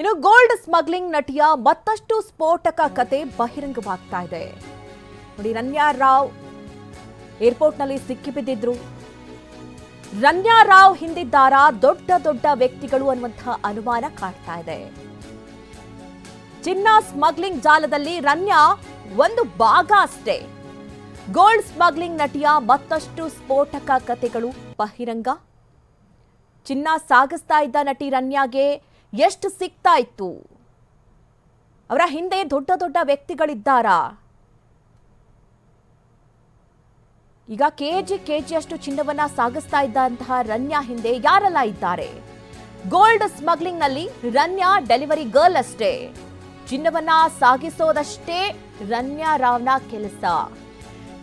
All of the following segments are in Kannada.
ಇನ್ನು ಗೋಲ್ಡ್ ಸ್ಮಗ್ಲಿಂಗ್ ನಟಿಯ ಮತ್ತಷ್ಟು ಸ್ಫೋಟಕ ಕತೆ ಬಹಿರಂಗವಾಗ್ತಾ ಇದೆ. ನೋಡಿ, ರನ್ಯಾ ರಾವ್ ಏರ್ಪೋರ್ಟ್ನಲ್ಲಿ ಸಿಕ್ಕಿಬಿದ್ದಿದ್ರು. ರನ್ಯಾ ರಾವ್ ಹಿಂದಿದ್ದಾರ, ದೊಡ್ಡ ದೊಡ್ಡ ವ್ಯಕ್ತಿಗಳು ಅನ್ನುವಂತಹ ಅನುಮಾನ ಕಾಡ್ತಾ ಇದೆ. ಚಿನ್ನ ಸ್ಮಗ್ಲಿಂಗ್ ಜಾಲದಲ್ಲಿ ರನ್ಯಾ ಒಂದು ಭಾಗ ಅಷ್ಟೇ. ಗೋಲ್ಡ್ ಸ್ಮಗ್ಲಿಂಗ್ ನಟಿಯ ಮತ್ತಷ್ಟು ಸ್ಫೋಟಕ ಕತೆಗಳು ಬಹಿರಂಗ. ಚಿನ್ನ ಸಾಗಿಸ್ತಾ ಇದ್ದ ನಟಿ ರನ್ಯಾಗೆ ಎಷ್ಟು ಸಿಗ್ತಾ ಇತ್ತು ಅವರ ಹಿಂದೆ ದೊಡ್ಡ ದೊಡ್ಡ ವ್ಯಕ್ತಿಗಳಿದ್ದಾರಾ? ಈಗ ಕೆಜಿ ಅಷ್ಟು ಚಿನ್ನವನ್ನ ಸಾಗಿಸ್ತಾ ಇದ್ದಂತಹ ರನ್ಯಾ ಹಿಂದೆ ಯಾರೆಲ್ಲ ಇದ್ದಾರೆ? ಗೋಲ್ಡ್ ಸ್ಮಗ್ಲಿಂಗ್ನಲ್ಲಿ ರನ್ಯಾ ಡೆಲಿವರಿ ಗರ್ಲ್ ಅಷ್ಟೇ. ಚಿನ್ನವನ್ನ ಸಾಗಿಸೋದಷ್ಟೇ ರನ್ಯಾ ರಾವ್ನ ಕೆಲಸ.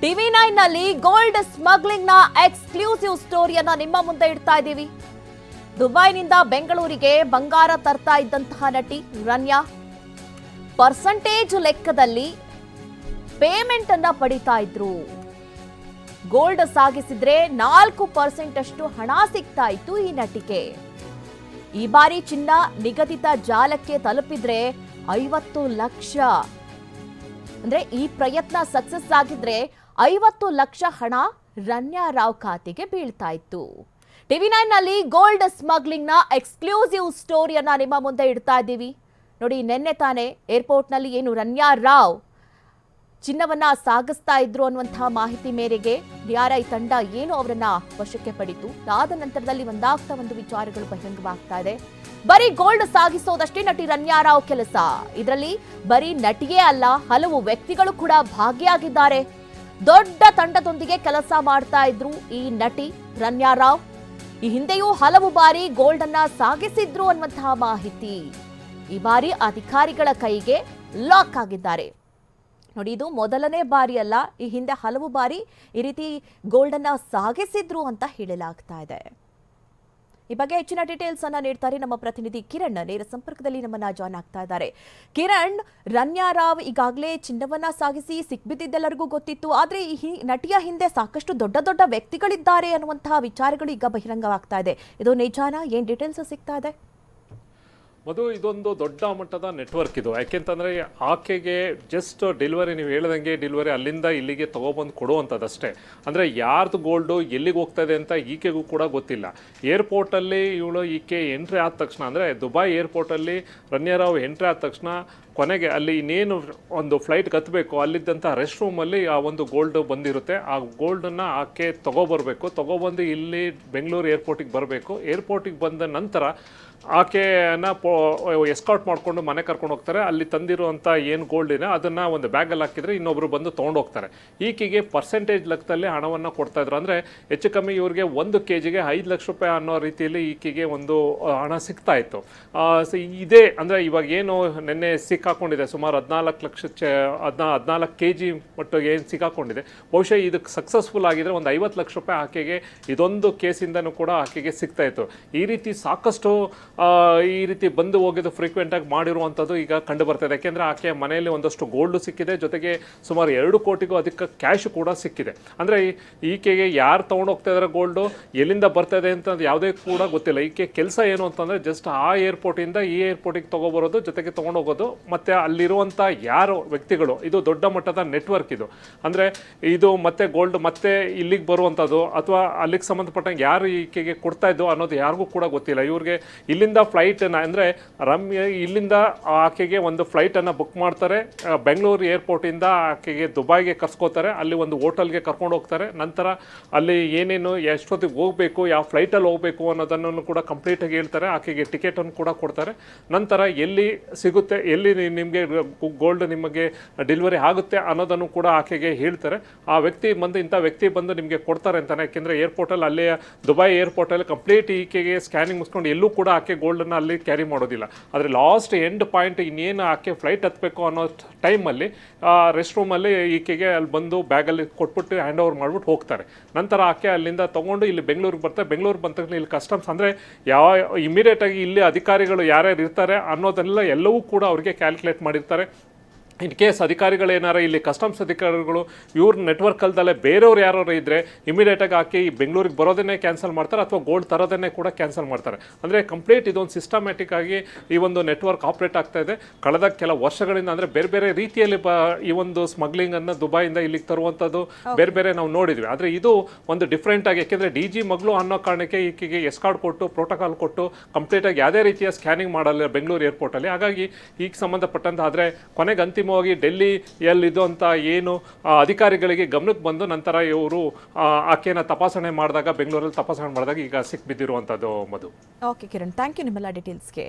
ಟಿವಿ ನೈನ್ನಲ್ಲಿ ಗೋಲ್ಡ್ ಸ್ಮಗ್ಲಿಂಗ್ನ ಎಕ್ಸ್ಕ್ಲೂಸಿವ್ ಸ್ಟೋರಿಯನ್ನ ನಿಮ್ಮ ಮುಂದೆ ಇಡ್ತಾ ಇದ್ದೀವಿ. ದುಬೈನಿಂದ ಬೆಂಗಳೂರಿಗೆ ಬಂಗಾರ ತರ್ತಾ ಇದ್ದಂತಹ ನಟಿ ರನ್ಯಾ. ಪರ್ಸಂಟೇಜ್ ಲೆಕ್ಕದಲ್ಲಿ ಪೇಮೆಂಟ್ ಅನ್ನ ಪಡಿತಾ ಇದ್ರು. ಗೋಲ್ಡ್ ಸಾಗಿಸಿದ್ರೆ ನಾಲ್ಕು ಪರ್ಸೆಂಟ್ ಅಷ್ಟು ಹಣ ಸಿಗ್ತಾ ಇತ್ತು ಈ ನಟಿಗೆ. ಈ ಬಾರಿ ಚಿನ್ನ ನಿಗದಿತ ಜಾಲಕ್ಕೆ ತಲುಪಿದ್ರೆ ಐವತ್ತು ಲಕ್ಷ. ಅಂದ್ರೆ ಈ ಪ್ರಯತ್ನ ಸಕ್ಸಸ್ ಆಗಿದ್ರೆ ಐವತ್ತು ಲಕ್ಷ ಹಣ ರನ್ಯಾ ರಾವ್ ಖಾತೆಗೆ ಬೀಳ್ತಾ ಇತ್ತು. ಟಿವಿ ನೈನ್ನಲ್ಲಿ ಗೋಲ್ಡ್ ಸ್ಮಗ್ಲಿಂಗ್ನ ಎಕ್ಸ್ಕ್ಲೂಸಿವ್ ಸ್ಟೋರಿಯನ್ನ ನಿಮ್ಮ ಮುಂದೆ ಇಡ್ತಾ ಇದ್ದೀವಿ. ನೋಡಿ, ನಿನ್ನೆ ತಾನೇ ಏರ್ಪೋರ್ಟ್ನಲ್ಲಿ ಏನು ರನ್ಯಾ ರಾವ್ ಚಿನ್ನವನ್ನ ಸಾಗಿಸ್ತಾ ಇದ್ರು ಅನ್ನುವಂತಹ ಮಾಹಿತಿ ಮೇರೆಗೆ ಡಿಆರ್ಐ ತಂಡ ಏನು ಅವರನ್ನ ವಶಕ್ಕೆ ಪಡಿತು. ಆದ ನಂತರದಲ್ಲಿ ಒಂದಾಗ್ತಾ ಒಂದು ವಿಚಾರಗಳು ಬಹಿರಂಗವಾಗ್ತಾ ಇದೆ. ಬರೀ ಗೋಲ್ಡ್ ಸಾಗಿಸೋದಷ್ಟೇ ನಟಿ ರನ್ಯಾ ರಾವ್ ಕೆಲಸ. ಇದರಲ್ಲಿ ಬರೀ ನಟಿಯೇ ಅಲ್ಲ, ಹಲವು ವ್ಯಕ್ತಿಗಳು ಕೂಡ ಭಾಗಿಯಾಗಿದ್ದಾರೆ. ದೊಡ್ಡ ತಂಡದೊಂದಿಗೆ ಕೆಲಸ ಮಾಡ್ತಾ ಇದ್ರು ಈ ನಟಿ ರನ್ಯಾ ರಾವ್. ಈ ಹಿಂದೆಯೂ ಹಲವು ಬಾರಿ ಗೋಲ್ಡ್ ಅನ್ನ ಸಾಗಿಸಿದ್ರು ಅನ್ನುವಂತಹ ಮಾಹಿತಿ. ಈ ಬಾರಿ ಅಧಿಕಾರಿಗಳ ಕೈಗೆ ಲಾಕ್ ಆಗಿದ್ದಾರೆ. ನೋಡಿ, ಇದು ಮೊದಲನೇ ಬಾರಿ ಅಲ್ಲ ಈ ಹಿಂದೆ ಹಲವು ಬಾರಿ ಈ ರೀತಿ ಗೋಲ್ಡನ್ನ ಸಾಗಿಸಿದ್ರು ಅಂತ ಹೇಳಲಾಗ್ತಾ ಇದೆ. ಈ ಬಗ್ಗೆ ಹೆಚ್ಚಿನ ಡೀಟೇಲ್ಸ್ ಅನ್ನ ನೀಡ್ತಾರೆ ನಮ್ಮ ಪ್ರತಿನಿಧಿ ಕಿರಣ್ ನೇರ ಸಂಪರ್ಕದಲ್ಲಿ ನಮ್ಮನ್ನ ಜಾಯ್ನ್ ಆಗ್ತಾ ಇದ್ದಾರೆ. ಕಿರಣ್, ರನ್ಯಾ ರಾವ್ ಈಗಾಗಲೇ ಚಿನ್ನವನ್ನ ಸಾಗಿಸಿ ಸಿಕ್ಬಿದ್ದೆಲ್ಲರಿಗೂ ಗೊತ್ತಿತ್ತು. ಆದ್ರೆ ಈ ನಟಿಯ ಹಿಂದೆ ಸಾಕಷ್ಟು ದೊಡ್ಡ ದೊಡ್ಡ ವ್ಯಕ್ತಿಗಳಿದ್ದಾರೆ ಅನ್ನುವಂತಹ ವಿಚಾರಗಳು ಈಗ ಬಹಿರಂಗವಾಗ್ತಾ ಇದೆ. ಇದು ನಿಜಾನ? ಏನ್ ಡೀಟೇಲ್ಸ್ ಸಿಗ್ತಾ ಇದೆ? ಮಧು, ಇದೊಂದು ದೊಡ್ಡ ಮಟ್ಟದ ನೆಟ್ವರ್ಕ್ ಇದು. ಯಾಕೆಂತಂದರೆ ಆಕೆಗೆ ಜಸ್ಟ್ ಡೆಲಿವರಿ ನೀವು ಹೇಳ್ದಂಗೆ ಡೆಲಿವರಿ ಅಲ್ಲಿಂದ ಇಲ್ಲಿಗೆ ತೊಗೊಬಂದು ಕೊಡುವಂಥದ್ದಷ್ಟೇ. ಅಂದರೆ ಯಾರ್ದು ಗೋಲ್ಡು ಎಲ್ಲಿಗೆ ಹೋಗ್ತಾ ಇದೆ ಅಂತ ಈಕೆಗೂ ಕೂಡ ಗೊತ್ತಿಲ್ಲ. ಏರ್ಪೋರ್ಟಲ್ಲಿ ಇವಳು ಈಕೆ ಎಂಟ್ರಿ ಆದ ತಕ್ಷಣ, ಅಂದರೆ ದುಬೈ ಏರ್ಪೋರ್ಟಲ್ಲಿ ರನ್ಯರಾವ್ ಎಂಟ್ರಿ ಆದ ತಕ್ಷಣ ಕೊನೆಗೆ ಅಲ್ಲಿ ಇನ್ನೇನು ಒಂದು ಫ್ಲೈಟ್ ಕತ್ತಬೇಕು ಅಲ್ಲಿದ್ದಂಥ ರೆಸ್ಟ್ ರೂಮಲ್ಲಿ ಆ ಒಂದು ಗೋಲ್ಡ್ ಬಂದಿರುತ್ತೆ. ಆ ಗೋಲ್ಡನ್ನು ಆಕೆ ತೊಗೊಬರ್ಬೇಕು. ತೊಗೊಬಂದು ಇಲ್ಲಿ ಬೆಂಗಳೂರು ಏರ್ಪೋರ್ಟಿಗೆ ಬರಬೇಕು. ಏರ್ಪೋರ್ಟಿಗೆ ಬಂದ ನಂತರ ಆಕೆಯನ್ನು ಪೋ ಎಸ್ಕಾಟ್ ಮಾಡಿಕೊಂಡು ಮನೆ ಕರ್ಕೊಂಡು ಹೋಗ್ತಾರೆ. ಅಲ್ಲಿ ತಂದಿರುವಂಥ ಏನು ಗೋಲ್ಡ್ ಇದೆ, ಅದನ್ನು ಒಂದು ಬ್ಯಾಗಲ್ಲಿ ಹಾಕಿದ್ರೆ ಇನ್ನೊಬ್ರು ಬಂದು ತೊಗೊಂಡು ಹೋಗ್ತಾರೆ. ಈಕೆಗೆ ಪರ್ಸೆಂಟೇಜ್ ಲೆಕ್ಕದಲ್ಲಿ ಹಣವನ್ನು ಕೊಡ್ತಾಯಿದ್ರು ಅಂದರೆ ಹೆಚ್ಚು ಕಮ್ಮಿ ಇವ್ರಿಗೆ ಒಂದು ಕೆ ಜಿಗೆ ಐದು ಲಕ್ಷ ರೂಪಾಯಿ ಅನ್ನೋ ರೀತಿಯಲ್ಲಿ ಈಕೆಗೆ ಒಂದು ಹಣ ಸಿಗ್ತಾ ಇತ್ತು. ಇದೇ, ಅಂದರೆ ಇವಾಗ ಏನು ನಿನ್ನೆ ಸಿಕ್ಕಾಕೊಂಡಿದೆ. ಸುಮಾರು ಹದಿನಾಲ್ಕು ಲಕ್ಷ ಚ, ಹದಿನಾ, ಹದಿನಾಲ್ಕು ಕೆ ಜಿ ಮಟ್ಟಿಗೆ ಏನು ಸಿಕ್ಕಾಕೊಂಡಿದೆ. ಬಹುಶಃ ಇದಕ್ಕೆ ಸಕ್ಸಸ್ಫುಲ್ ಆಗಿದ್ರೆ ಒಂದು ಐವತ್ತು ಲಕ್ಷ ರೂಪಾಯಿ ಆಕೆಗೆ, ಇದೊಂದು ಕೇಸಿಂದನೂ ಕೂಡ ಆಕೆಗೆ ಸಿಗ್ತಾ ಇತ್ತು. ಈ ರೀತಿ ಸಾಕಷ್ಟು ಈ ರೀತಿ ಬಂದು ಹೋಗಿದ್ದು ಫ್ರೀಕ್ವೆಂಟಾಗಿ ಮಾಡಿರುವಂಥದ್ದು ಈಗ ಕಂಡು ಬರ್ತಾ ಇದೆ ಯಾಕೆಂದ್ರೆ ಆಕೆ ಮನೆಯಲ್ಲಿ ಒಂದಷ್ಟು ಗೋಲ್ಡು ಸಿಕ್ಕಿದೆ. ಜೊತೆಗೆ ಸುಮಾರು ಎರಡು ಕೋಟಿಗೂ ಅಧಿಕ ಕ್ಯಾಶ್ ಕೂಡ ಸಿಕ್ಕಿದೆ. ಅಂದರೆ ಈಕೆಗೆ ಯಾರು ತೊಗೊಂಡು ಹೋಗ್ತಾ ಇದ್ದಾರೆ ಗೋಲ್ಡು ಎಲ್ಲಿಂದ ಬರ್ತಾ ಇದೆ ಯಾವುದೇ ಕೂಡ ಗೊತ್ತಿಲ್ಲ. ಈಕೆ ಕೆಲಸ ಏನು ಅಂತಂದರೆ ಜಸ್ಟ್ ಆ ಏರ್ಪೋರ್ಟಿಂದ ಈ ಏರ್ಪೋರ್ಟಿಗೆ ತೊಗೊಬರೋದು ಜೊತೆಗೆ ತೊಗೊಂಡು ಹೋಗೋದು ಮತ್ತು ಅಲ್ಲಿರುವಂಥ ಯಾರು ವ್ಯಕ್ತಿಗಳು, ಇದು ದೊಡ್ಡ ಮಟ್ಟದ ನೆಟ್ವರ್ಕ್ ಇದು. ಅಂದರೆ ಇದು ಮತ್ತೆ ಗೋಲ್ಡ್ ಮತ್ತೆ ಇಲ್ಲಿಗೆ ಬರುವಂಥದ್ದು ಅಥವಾ ಅಲ್ಲಿಗೆ ಸಂಬಂಧಪಟ್ಟಂಗೆ ಯಾರು ಈಕೆಗೆ ಕೊಡ್ತಾ ಇದ್ದೋ ಅನ್ನೋದು ಯಾರಿಗೂ ಕೂಡ ಗೊತ್ತಿಲ್ಲ. ಇವ್ರಿಗೆ ಇಲ್ಲಿಂದ ಫ್ಲೈಟನ್ನು ಅಂದರೆ ರಮ್ಯ ಇಲ್ಲಿಂದ ಆಕೆಗೆ ಒಂದು ಫ್ಲೈಟನ್ನು ಬುಕ್ ಮಾಡ್ತಾರೆ ಬೆಂಗಳೂರು ಏರ್ಪೋರ್ಟಿಂದ ಆಕೆಗೆ ದುಬೈಗೆ ಕರ್ಸ್ಕೋತಾರೆ, ಅಲ್ಲಿ ಒಂದು ಹೋಟೆಲ್ಗೆ ಕರ್ಕೊಂಡು ಹೋಗ್ತಾರೆ, ನಂತರ ಅಲ್ಲಿ ಏನೇನು ಎಷ್ಟೊತ್ತಿಗೆ ಹೋಗಬೇಕು, ಯಾವ ಫ್ಲೈಟಲ್ಲಿ ಹೋಗಬೇಕು ಅನ್ನೋದನ್ನು ಕೂಡ ಕಂಪ್ಲೀಟಾಗಿ ಹೇಳ್ತಾರೆ, ಆಕೆಗೆ ಟಿಕೆಟನ್ನು ಕೂಡ ಕೊಡ್ತಾರೆ. ನಂತರ ಎಲ್ಲಿ ಸಿಗುತ್ತೆ, ಎಲ್ಲಿ ನಿಮಗೆ ಗೋಲ್ಡ್ ನಿಮಗೆ ಡೆಲಿವರಿ ಆಗುತ್ತೆ ಅನ್ನೋದನ್ನು ಕೂಡ ಆಕೆಗೆ ಹೇಳ್ತಾರೆ. ಆ ವ್ಯಕ್ತಿ ಬಂದು ಇಂಥ ವ್ಯಕ್ತಿ ಬಂದು ನಿಮಗೆ ಕೊಡ್ತಾರೆ ಅಂತಾನೆ. ಯಾಕೆಂದರೆ ಏರ್ಪೋರ್ಟಲ್ಲಿ ಅಲ್ಲೇ ದುಬೈ ಏರ್ಪೋರ್ಟಲ್ಲಿ ಕಂಪ್ಲೀಟ್ ಈಕೆಗೆ ಸ್ಕ್ಯಾನಿಂಗ್ ಮುಗಿಸ್ಕೊಂಡು ಎಲ್ಲೂ ಕೂಡ ಆಕೆ ಗೋಲ್ಡನ್ನು ಅಲ್ಲಿ ಕ್ಯಾರಿ ಮಾಡೋದಿಲ್ಲ. ಆದರೆ ಲಾಸ್ಟ್ ಎಂಡ್ ಪಾಯಿಂಟ್ ಇನ್ನೇನು ಆಕೆ ಫ್ಲೈಟ್ ಹತ್ತಬೇಕು ಅನ್ನೋ ಟೈಮಲ್ಲಿ ರೆಸ್ಟ್ ರೂಮಲ್ಲಿ ಈಕೆಗೆ ಅಲ್ಲಿ ಬಂದು ಬ್ಯಾಗಲ್ಲಿ ಕೊಟ್ಬಿಟ್ಟು ಹ್ಯಾಂಡ್ ಓವರ್ ಮಾಡ್ಬಿಟ್ಟು ಹೋಗ್ತಾರೆ. ನಂತರ ಆಕೆ ಅಲ್ಲಿಂದ ತೊಗೊಂಡು ಇಲ್ಲಿ ಬೆಂಗಳೂರಿಗೆ ಬರ್ತಾರೆ ಬೆಂಗಳೂರು ಬಂದ ತಕ್ಷಣ ಇಲ್ಲಿ ಕಸ್ಟಮ್ಸ್ ಅಂದರೆ ಯಾವ ಇಮಿಡಿಯೇಟಾಗಿ ಇಲ್ಲಿ ಅಧಿಕಾರಿಗಳು ಯಾರ್ಯಾರು ಇರ್ತಾರೆ ಅನ್ನೋದೆಲ್ಲ ಎಲ್ಲವೂ ಕೂಡ ಅವರಿಗೆ ಕ್ಯಾಲ್ಕುಲೇಟ್ ಮಾಡಿರ್ತಾರೆ. ಇನ್ ಕೇಸ್ ಅಧಿಕಾರಿಗಳು ಏನಾರ ಇಲ್ಲಿ ಕಸ್ಟಮ್ಸ್ ಅಧಿಕಾರಿಗಳು ಇವ್ರ ನೆಟ್ವರ್ಕ್ ಅಲ್ದಲ್ಲೇ ಬೇರೆಯವ್ರು ಯಾರು ಇದ್ದರೆ ಇಮಿಡಿಯೇಟಾಗಿ ಹಾಕಿ ಈ ಬೆಂಗಳೂರಿಗೆ ಬರೋದನ್ನೇ ಕ್ಯಾನ್ಸಲ್ ಮಾಡ್ತಾರೆ ಅಥವಾ ಗೋಲ್ಡ್ ತರೋದನ್ನೇ ಕೂಡ ಕ್ಯಾನ್ಸಲ್ ಮಾಡ್ತಾರೆ. ಅಂದರೆ ಕಂಪ್ಲೀಟ್ ಇದೊಂದು ಸಿಸ್ಟಮ್ಯಾಟಿಕ್ ಆಗಿ ಈ ಒಂದು ನೆಟ್ವರ್ಕ್ ಆಪ್ರೇಟ್ ಆಗ್ತಾ ಇದೆ. ಕಳೆದ ಕೆಲ ವರ್ಷಗಳಿಂದ ಅಂದರೆ ಬೇರೆ ಬೇರೆ ರೀತಿಯಲ್ಲಿ ಬ ಈ ಒಂದು ಸ್ಮಗ್ಲಿಂಗನ್ನು ದುಬೈಯಿಂದ ಇಲ್ಲಿಗೆ ತರುವಂಥದ್ದು ಬೇರೆ ಬೇರೆ ನಾವು ನೋಡಿದ್ವಿ. ಆದರೆ ಇದು ಒಂದು ಡಿಫ್ರೆಂಟ್ ಆಗಿ ಯಾಕೆಂದರೆ ಡಿ ಜಿ ಮಗಳು ಅನ್ನೋ ಕಾರಣಕ್ಕೆ ಈಕೆಗೆ ಎಸ್ಕಾರ್ಡ್ ಕೊಟ್ಟು ಪ್ರೋಟೋಕಾಲ್ ಕೊಟ್ಟು ಕಂಪ್ಲೀಟಾಗಿ ಯಾವುದೇ ರೀತಿಯ ಸ್ಕ್ಯಾನಿಂಗ್ ಮಾಡಲ್ಲ ಬೆಂಗಳೂರು ಏರ್ಪೋರ್ಟಲ್ಲಿ ಹಾಗಾಗಿ ಈಗ ಸಂಬಂಧಪಟ್ಟಂತ ಆದರೆ ಕೊನೆಗೆ ಅಂತಿಮವಾಗಿ ಡೆಲ್ಲಿ ಎಲ್ಲಿದು ಅಂತ ಏನು ಅಧಿಕಾರಿಗಳಿಗೆ ಗಮನಕ್ಕೆ ಬಂದು ನಂತರ ಇವರು ಆಕೆಯನ್ನು ತಪಾಸಣೆ ಮಾಡಿದಾಗ, ಬೆಂಗಳೂರಲ್ಲಿ ತಪಾಸಣೆ ಮಾಡಿದಾಗ ಈಗ ಸಿಕ್ಬಿದ್ದಿರುವಂಥದ್ದು Madhu. Okay Kiran. Thank you ನಿಮ್ಮೆಲ್ಲ ಡೀಟೇಲ್ಸ್ಗೆ